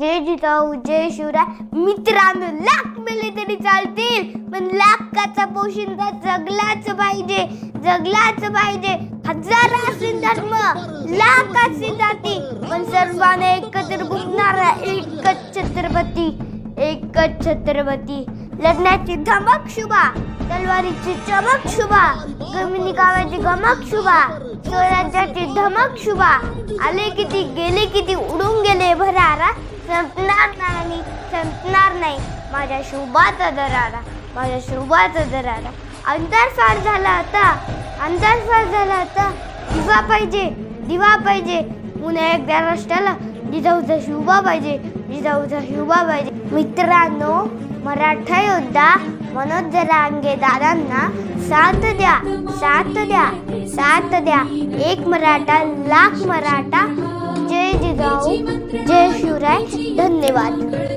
जय जिजाऊ जय शिवराय मित्रांनो लाख मेले तरी चालतील पण लाखाचा पोशिंदा जगलाच पाहिजे जगलाच पाहिजे. हजार असेल धर्म लाख असेल जाती पण सर्वांना एकत्र बुकणारा एकच छत्रपती एकच छत्रपती. लढण्याची धमक शुभा तलवारीची चमक शुभा गमिनी गावाची गमक शुभा स्वराज्याची धमक शुभा. आले किती गेले किती उडून गेले भरारा. संपणार नाही संपणार नाही. माझ्या शुभाचा दरारा माझ्या शुभाचा दरारा. अंधार फार झाला आता अंधार फार झाला आता. दिवा पाहिजे दिवा पाहिजे. पुन्हा एकदा रस्त्याला जिजाऊचा शुभा पाहिजे जिजाऊचा शुभा पाहिजे. मित्रांनो मराठा योद्धा मनोज जरांगे दादांना साथ द्या साथ द्या साथ द्या. एक मराठा लाख मराठा धन्यवाद.